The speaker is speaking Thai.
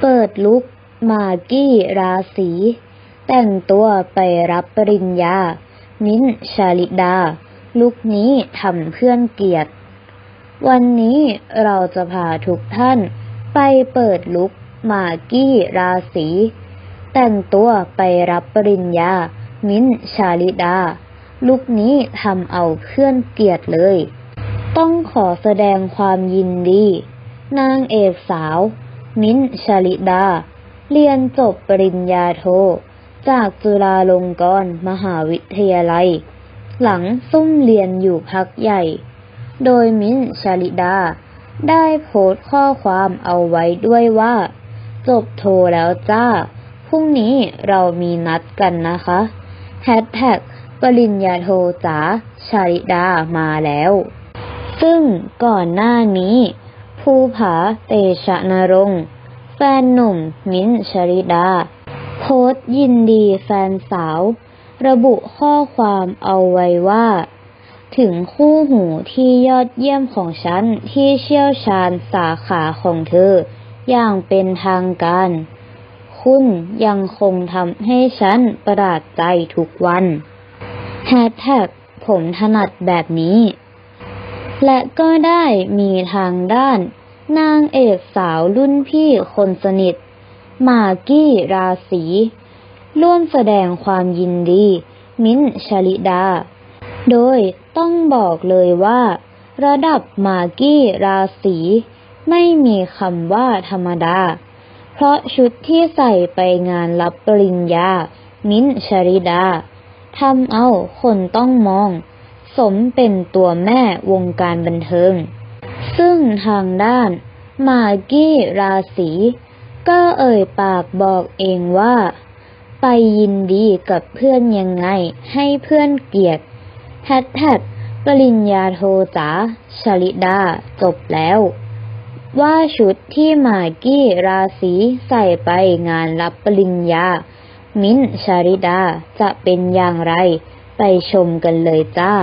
เปิดลุกมากกี้ราศี แต่งตัวไปรับปริญญา มิ้นชาลิดา ลุกนี้ทำเพื่อนเกียรติ วันนี้เราจะพาทุกท่านไปเปิดลุกมากกี้ราศีแต่งตัวไปรับปริญญา มิ้นชาลิดา ลุกนี้ทำเอาเพื่อนเกียรติเลย ต้องขอแสดงความยินดี นางเอกสาว มิ้นท์ชลิดา เรียนจบปริญญาโท จากจุฬาลงกรณ์มหาวิทยาลัย หลังซุ่มเรียนอยู่พักใหญ่ โดยมิ้นท์ชลิดา ได้โพสต์ข้อความเอาไว้ด้วยว่า จบโทแล้วจ้า พรุ่งนี้เรามีนัดกันนะคะแฮชแท็กปริญญาโทจ๋าชาลิดามาแล้ว ซึ่งก่อนหน้านี้ ภูผาเตชะนรงแฟนหนุ่มมิ้นชริดา โพสยินดีแฟนสาว ระบุข้อความเอาไว้ว่า ถึงคู่หูที่ยอดเยี่ยมของฉันที่เชี่ยวชาญสาขาของเธอ อย่างเป็นทางการ คุณยังคงทำให้ฉันประหลาดใจทุกวันแฮชแท็กผมถนัดแบบนี้และก็ได้มีทางด้าน นางเอกสาวรุ่นพี่คนสนิท มากกี้ราศีร่วมแสดงความยินดี มิ้นชลิดา โดยต้องบอกเลยว่า ระดับมากกี้ราศีไม่มีคำว่าธรรมดา เพราะชุดที่ใส่ไปงานรับปริญญา มิ้นชริดาทำเอาคนต้องมอง สมเป็นตัวแม่วงการบันเทิง ซึ่งทางด้าน มากี้ราศีก็เอ่ยปากบอกเองว่า ไปยินดีกับเพื่อนยังไงให้เพื่อนเกลียดแฮชแท็กปริญญาโทจ๋าชลิดาจบแล้ว ว่าชุดที่มากี้ราศีใส่ไปงานรับปริญญา มิ้นชาริดาจะเป็นอย่างไร ไปชมกันเลยจ้า